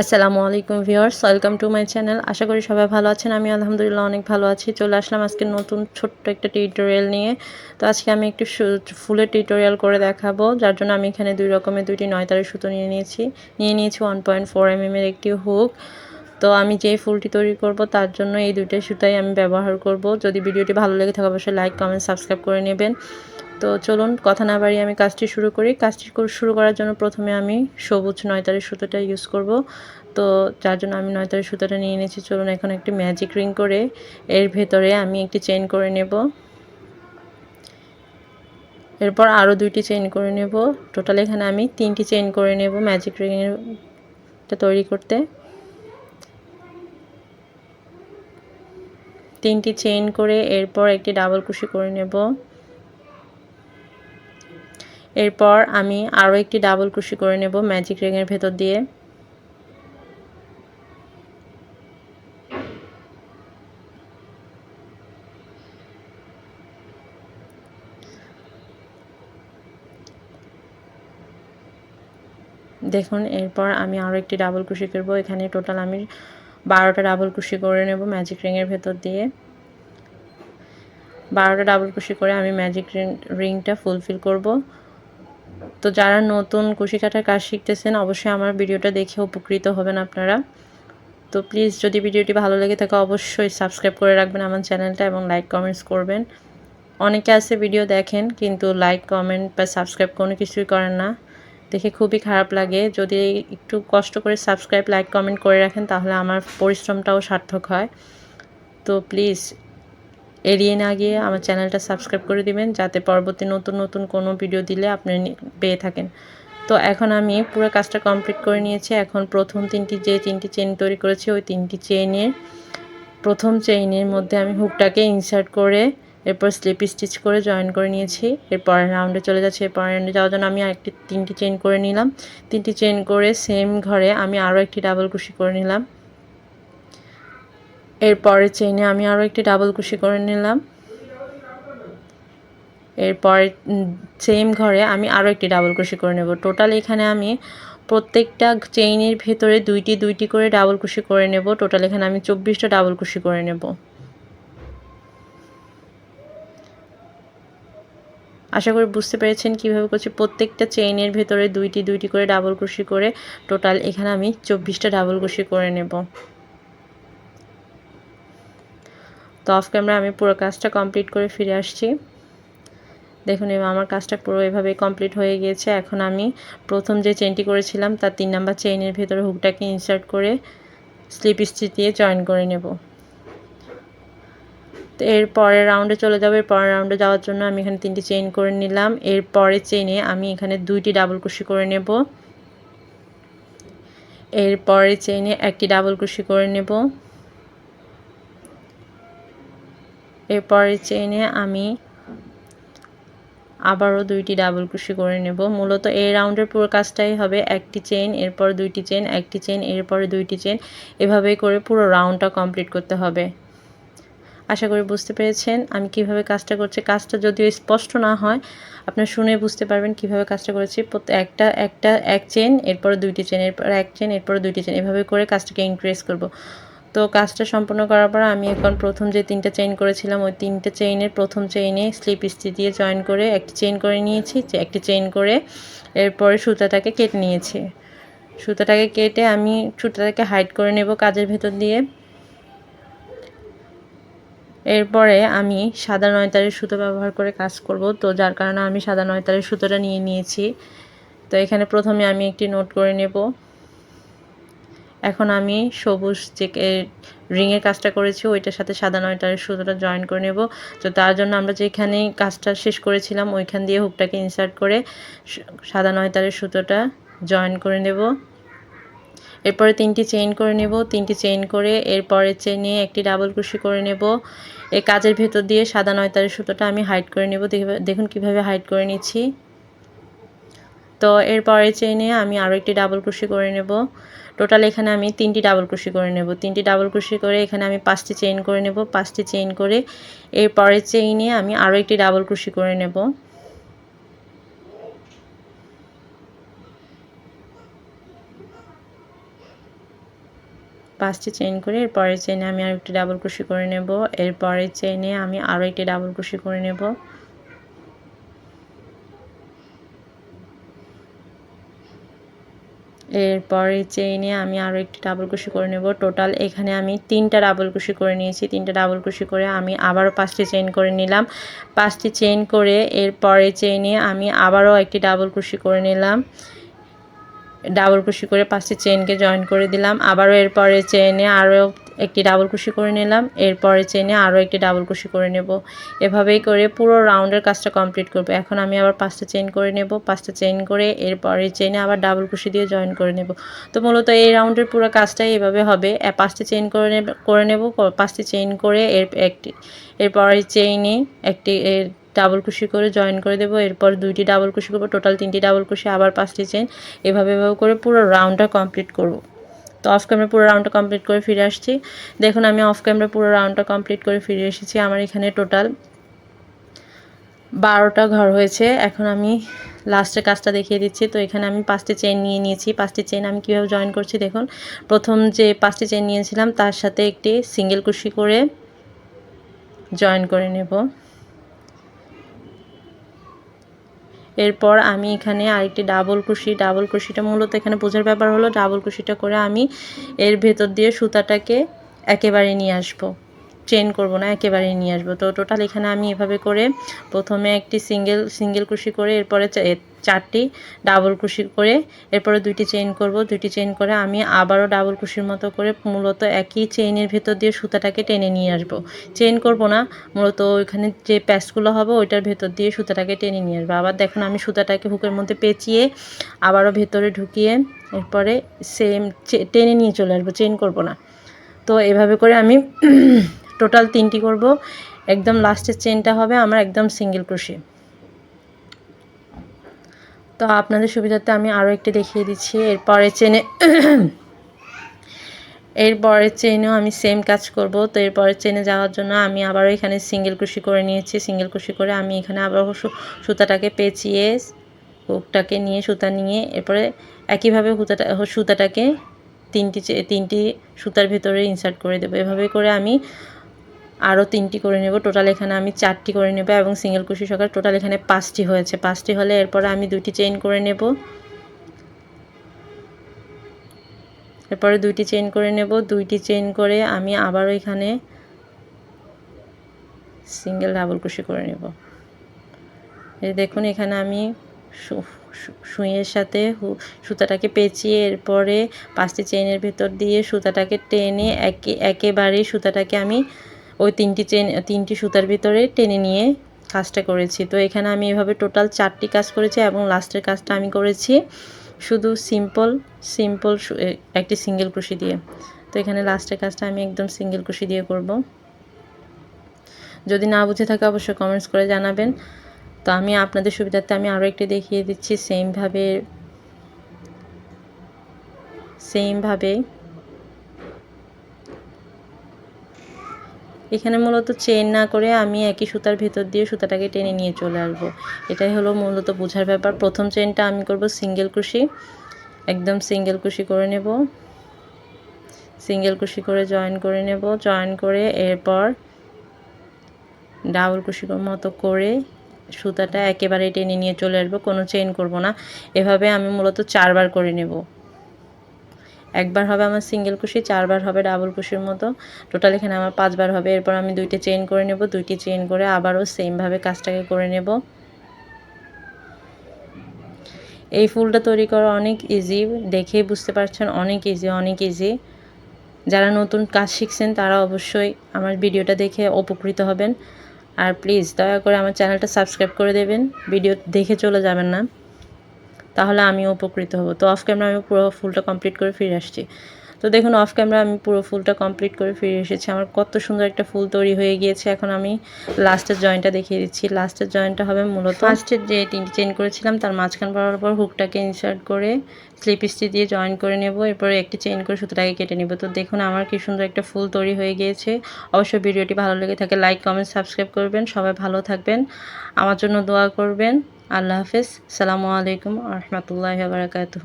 আসসালামু আলাইকুম viewers, welcome to my channel. আশা করি সবাই ভালো আছেন, আমি আলহামদুলিল্লাহ অনেক ভালো আছি। চলে আসলাম আজকে নতুন ছোট্ট একটা টিউটোরিয়াল নিয়ে। তো আজকে আমি একটু ফুলের টিউটোরিয়াল করে দেখাবো, যার জন্য আমি এখানে দুই রকমের দুইটি নয়তারের সুতো নিয়ে নিয়েছি। নিয়ে নিয়েছি ওয়ান পয়েন্ট ফোর এম এর একটি হুক তো আমি যে ফুলটি তৈরি করব, তার জন্য এই দুইটা সুতাই আমি ব্যবহার করব। যদি ভিডিওটি ভালো লেগে থাকে, অবশ্যই লাইক কমেন্ট সাবস্ক্রাইব করে নেবেন। তো চলুন, কথা না বাড়িয়ে আমি কাজটি শুরু করি। কাজটি শুরু করার জন্য প্রথমে আমি সবুজ নয়তারের সুতোটা ইউজ করব। তো যার জন্য আমি নয়তারের সুতোটা নিয়ে নিয়েছি, চলুন এখন একটি ম্যাজিক রিং করে এর ভেতরে আমি একটি চেইন করে নেব। এরপর আরও দুইটি চেইন করে নেব। টোটাল এখানে আমি তিনটি চেইন করে নেব ম্যাজিক রিংটা তৈরি করতে। তিনটি চেইন করে এরপর একটি ডাবল কুশি করে নেব। এরপর আমি আরও একটি ডাবল কুশি করে নেব ম্যাজিক রিংয়ের ভেতর দিয়ে। দেখুন, এরপর আমি আরও একটি ডাবল কুশি করব। এখানে টোটাল আমি বারোটা ডাবল কুশি করে নেব ম্যাজিক রিংয়ের ভেতর দিয়ে। বারোটা ডাবল কুশি করে আমি ম্যাজিক রিং রিংটা ফুলফিল করব। তো যারা নতুন কুশি কাটার কাজ শিখতেছেন, অবশ্যই আমার ভিডিওটা দেখে উপকৃত হবেন আপনারা। তো প্লিজ যদি ভিডিওটি ভালো লেগে থাকে, অবশ্যই সাবস্ক্রাইব করে রাখবেন আমার চ্যানেলটা এবং লাইক কমেন্টস করবেন। অনেকে আছে ভিডিও দেখেন, কিন্তু লাইক কমেন্ট বা সাবস্ক্রাইব কোনো কিছুই করেন না। দেখে খুবই খারাপ লাগে। যদি একটু কষ্ট করে সাবস্ক্রাইব লাইক কমেন্ট করে রাখেন, তাহলে আমার পরিশ্রমটাও সার্থক হয়। তো প্লিজ এড়িয়ে না গিয়ে আমার চ্যানেলটা সাবস্ক্রাইব করে দিবেন, যাতে পরবর্তী নতুন নতুন কোনো ভিডিও দিলে আপনি পেয়ে থাকেন। তো এখন আমি পুরো কাজটা কমপ্লিট করে নিয়েছি। এখন প্রথম তিনটি যে তিনটি চেন তৈরি করেছি, ওই তিনটি চেইনের প্রথম চেইনের মধ্যে আমি হুকটাকে ইনসার্ট করে, এরপর স্লিপ স্টিচ করে জয়েন করে নিয়েছি। এরপরের রাউন্ডে চলে যাচ্ছে। এরপর রাউন্ডে যাওয়ার জন্য আমি আরেকটি তিনটি চেন করে নিলাম। তিনটি চেন করে সেম ঘরে আমি আরও একটি ডাবল কুশি করে নিলাম। এরপরের চেইনে আমি আরও একটি ডাবল কুশি করে নিলাম। এরপরে সেম ঘরে আমি আরও একটি ডাবল কুশি করে নেব। টোটাল এখানে আমি প্রত্যেকটা চেইনের ভেতরে দুইটি দুইটি করে ডাবল কুশি করে নেব। টোটাল এখানে আমি চব্বিশটা ডাবল কুশি করে নেব। আশা করি বুঝতে পেরেছেন কীভাবে করছি। প্রত্যেকটা চেইনের ভেতরে দুইটি দুইটি করে ডাবল কুশি করে টোটাল এখানে আমি চব্বিশটা ডাবল কুশি করে নেব। তো অফ ক্যামেরা আমি পুরো কাজটা কমপ্লিট করে ফিরে আসছি। দেখুন, এবার আমার কাজটা পুরো এভাবে কমপ্লিট হয়ে গিয়েছে। এখন আমি প্রথম যে চেনটি করেছিলাম, তার তিন নাম্বার চেইনের ভেতরে হুকটাকে ইনসার্ট করে স্লিপ স্টিচ দিয়ে জয়েন করে নেব। তো এর পরের রাউন্ডে চলে যাবে। এর পরের রাউন্ডে যাওয়ার জন্য আমি এখানে তিনটি চেইন করে নিলাম। এর পরের চেইনে আমি এখানে দুইটি ডাবল কুশি করে নেব। এর পরের চেইনে একটি ডাবল কুশি করে নেব। এর পরের চেইনে আমি আবারও দুইটি ডাবল কুশি করে নেব। মূলত এই রাউন্ডের পুরো কাজটাই হবে একটি চেইন এরপর দুইটি চেইন একটি চেইন এরপরে দুইটি চেইন এভাবেই করে পুরো রাউন্ডটা কমপ্লিট করতে হবে। আশা করি বুঝতে পেরেছেন আমি কীভাবে কাজটা করছি। কাজটা যদিও স্পষ্ট না হয়, আপনার শুনে বুঝতে পারবেন কীভাবে কাজটা করেছি। একটা একটা, এক চেন এরপর দুইটি চেন এরপর এক চেন এরপর দুইটি চেন এভাবে করে কাজটাকে ইনক্রিজ করব। তো কাজটা সম্পূর্ণ করার পর আমি এখন প্রথম যে তিনটা চেইন করেছিলাম, ওই তিনটে চেইনের প্রথম চেইনে স্লিপ স্টিচ দিয়ে জয়েন করে একটি চেইন করে নিয়েছি একটি চেইন করে এরপরে সুতাটাকে কেটে নিয়েছি। সুতাটাকে কেটে আমি সুতাটাকে হাইড করে নেব কাজের ভেতর দিয়ে। এরপরে আমি সাদা নয়তারের সুতো ব্যবহার করে কাজ করব, তো যার কারণে আমি সাদা নয়তারের সুতোটা নিয়ে নিয়েছি। তো এখানে প্রথমে আমি একটি নোট করে নেব। এখন আমি সবুজ যে রিংয়ের কাজটা করেছি, ওইটার সাথে সাদা নয়টার সুতোটা জয়েন করে নেব। তো তার জন্য আমরা যেখানে কাজটা শেষ করেছিলাম, ওইখান দিয়ে হুকটাকে ইনসার্ট করে সাদা নয়তারের সুতোটা জয়েন করে নেব। এরপরে তিনটি চেইন করে নেব। তিনটি চেইন করে এরপরের চেইনে একটি ডাবল কুশি করে নেব। এই কাজের ভেতর দিয়ে সাদা নয়তারের সুতোটা আমি হাইড করে নেব। দেখুন কীভাবে হাইড করে নিচ্ছি। তো এরপরে চেইনে আমি আরও একটি ডাবল কুশি করে নেব। টোটাল এখানে আমি তিনটি ডাবল কুশি করে নেব। তিনটি ডাবল কুশি করে এখানে আমি পাঁচটি চেইন করে নেব। পাঁচটি চেইন করে এর পরের চেইনে আমি আরও একটি ডাবল কুশি করে নেব। পাঁচটি চেইন করে এর পরের চেইনে আমি আর একটি ডাবল কুশি করে নেব। এর পরের চেইনে আমি আরও একটি ডাবল কুশি করে নেব। এরপরে চেইনে আমি আরও একটি ডাবল কুশি করে নেব। টোটাল এখানে আমি তিনটা ডাবল কুশি করে নিয়েছি। তিনটা ডাবল কুশি করে আমি আবারও পাঁচটি চেইন করে নিলাম। পাঁচটি চেইন করে এরপরে চেইনে আমি আবারও একটি ডাবল কুশি করে নিলাম। ডাবল কুশি করে পাঁচটি চেইনকে জয়েন করে দিলাম। আবারও এরপরে চেইনে আরও একটি ডাবল কুশি করে নিলাম। এরপরে চেইনে আরও একটি ডাবল কুশি করে নেব। এভাবেই করে পুরো রাউন্ডের কাজটা কমপ্লিট করব। এখন আমি আবার পাঁচটা চেইন করে নেব। পাঁচটা চেইন করে এরপরে চেইনে আবার ডাবল কুশি দিয়ে জয়েন করে নেব। তো মূলত এই রাউন্ডের পুরো কাজটাই এভাবে হবে। পাঁচটি চেইন করে করে নেব পাঁচটি চেইন করে এর, একটি, এরপরে চেইনে একটি ডাবল কুশি করে জয়েন করে দেবো। এরপর দুইটি ডাবল কুশি করব। টোটাল তিনটি ডাবল কুশি আবার পাঁচটি চেন এভাবে এভাবে করে পুরো রাউন্ডটা কমপ্লিট করব। তো অফ ক্যামেরা পুরো রাউন্ডটা কমপ্লিট করে ফিরে আসছি। দেখুন, আমি অফ ক্যামেরা পুরো রাউন্ডটা কমপ্লিট করে ফিরে এসেছি। আমার এখানে টোটাল বারোটা ঘর হয়েছে। এখন আমি লাস্টের কাজটা দেখিয়ে দিচ্ছি। তো এখানে আমি পাঁচটি চেন নিয়ে নিয়েছি। পাঁচটি চেন আমি কীভাবে জয়েন করছি দেখুন। প্রথম যে পাঁচটি চেন নিয়েছিলাম, তার সাথে একটি সিঙ্গেল কুশি করে জয়েন করে নেব। এরপর আমি এখানে আরেকটি ডাবল কুশি, ডাবল কুশিটা মূলত এখানে বোঝার ব্যাপার হলো ডাবল কুশিটা করে আমি এর ভেতর দিয়ে সুতাটাকে একেবারে নিয়ে আসব। চেন করব না, একেবারে নিয়ে আসব। তো টোটাল এখানে আমি এভাবে করে প্রথমে একটি সিঙ্গেল সিঙ্গেল কুশি করে এরপরে চারটি ডাবল কুশি করে এরপরে দুইটি চেইন করব। দুইটি চেইন করে আমি আবারও ডাবল কুশির মতো করে মূলত একই চেইনের ভেতর দিয়ে সুতাটাকে টেনে নিয়ে আসব। চেইন করব না, মূলত ওইখানে যে প্যাচগুলো হবে ওইটার ভেতর দিয়ে সুতাটাকে টেনে নিয়ে আসব। আবার দেখুন আমি সুতাটাকে হুকের মধ্যে পেঁচিয়ে আবারও ভেতরে ঢুকিয়ে এরপরে সেম টেনে নিয়ে চলে আসব, চেইন করব না। তো এভাবে করে আমি টোটাল তিনটি করব। একদম লাস্টের চেনটা হবে আমার একদম সিঙ্গেল ক্রোশে তো আপনাদের সুবিধার্থে আমি আরও একটি দেখিয়ে দিচ্ছি। এরপরে চেনে এরপরের চেনেও আমি সেম কাজ করব। তো এরপরের চেনে যাওয়ার জন্য আমি আবারও এখানে সিঙ্গেল কুশি করে নিয়েছি। সিঙ্গেল কুশি করে আমি এখানে আবার সুতাটাকে পেঁচিয়ে হুকটাকে নিয়ে, সুতা নিয়ে এরপরে একইভাবে সুতাটা সুতাটাকে তিনটি তিনটি সুতার ভেতরে ইনসার্ট করে দেবো। এভাবে করে আমি আরও তিনটি করে নেব। টোটাল এখানে আমি চারটি করে নেব এবং সিঙ্গেল কুশি সকাল টোটাল এখানে পাঁচটি হয়েছে। পাঁচটি হলে এরপরে আমি দুইটি চেইন করে নেব। এরপরে দুইটি চেইন করে নেব। দুইটি চেইন করে আমি আবারও এখানে সিঙ্গেল ডাবল কুশি করে নেব। এই দেখুন, এখানে আমি সুইয়ের সাথে সুতাটাকে পেঁচিয়ে এরপরে পাঁচটি চেইনের ভেতর দিয়ে সুতাটাকে টেনে একে একেবারেই সুতাটাকে আমি ওই তিনটি চেন, তিনটি সুতার ভিতরে টেনে নিয়ে কাজটা করেছি। তো এখানে আমি এভাবে টোটাল চারটি কাজ করেছি এবং লাস্টের কাজটা আমি করেছি শুধু সিম্পল সিম্পল একটি সিঙ্গেল ক্রুশি দিয়ে। তো এখানে লাস্টের কাজটা আমি একদম সিঙ্গেল ক্রুশি দিয়ে করব। যদি না বুঝে থাকে অবশ্যই কমেন্টস করে জানাবেন। তো আমি আপনাদের সুবিধার্থে আমি আরও একটি দেখিয়ে দিচ্ছি। সেমভাবে সেমভাবে এখানে মূলত চেন না করে আমি একই সুতার ভেতর দিয়ে সুতাটাকে টেনে নিয়ে চলে আসব। এটাই হলো মূলত বোঝার ব্যাপার। প্রথম চেনটা আমি করব সিঙ্গেল কুশি একদম সিঙ্গেল কুশি করে নেব। সিঙ্গেল কুশি করে জয়েন করে নেব। জয়েন করে এরপর ডাবল কুশি মতো করে সুতাটা একেবারে টেনে নিয়ে চলে আসব। কোনো চেন করব না। এভাবে আমি মূলত চারবার করে নেব। একবার হবে আমার সিঙ্গেল কুশি চারবার হবে ডাবল কুশির মতো। টোটাল এখানে আমার পাঁচবার হবে। এরপর আমি দুইটি চেইন করে নেব, দুইটি চেইন করে আবারও সেমভাবে কাজটাকে করে নেব। এই ফুলটা তৈরি করা অনেক ইজি দেখেই বুঝতে পারছেন, অনেক ইজি অনেক ইজি যারা নতুন কাজ শিখছেন, তারা অবশ্যই আমার ভিডিওটা দেখে উপকৃত হবেন। আর প্লিজ দয়া করে আমার চ্যানেলটা সাবস্ক্রাইব করে দেবেন। ভিডিও দেখে চলে যাবেন না। তাহলে আমিও উপকৃত হব। তো অফ ক্যামেরা আমি পুরো ফুলটা কমপ্লিট করে ফিরে আসছি। তো দেখুন অফ ক্যামেরা আমি পুরো ফুলটা কমপ্লিট করে ফিরে এসেছি। আমার কত সুন্দর একটা ফুল তৈরি হয়ে গিয়েছে। এখন আমি লাস্টের জয়েন্টটা দেখিয়ে দিচ্ছি। লাস্টের জয়েন্টটা হবে মূলত ফার্স্টের যে তিনটি চেন করেছিলাম, তার মাঝখান বরাবর হুকটাকে ইনসার্ট করে স্লিপ স্টি দিয়ে জয়েন করে নেব। এরপরে একটি চেন করে সুতোটাকে কেটে নেব। তো দেখুন, আমার কি সুন্দর একটা ফুল তৈরি হয়ে গিয়েছে। অবশ্যই ভিডিওটি ভালো লেগে থাকে লাইক কমেন্ট সাবস্ক্রাইব করবেন। সবাই ভালো থাকবেন। আমার জন্য দোয়া করবেন। আল্লাহ হাফেজ। সালামু আলাইকুম রহমতুল্লাহ বারকাতহ।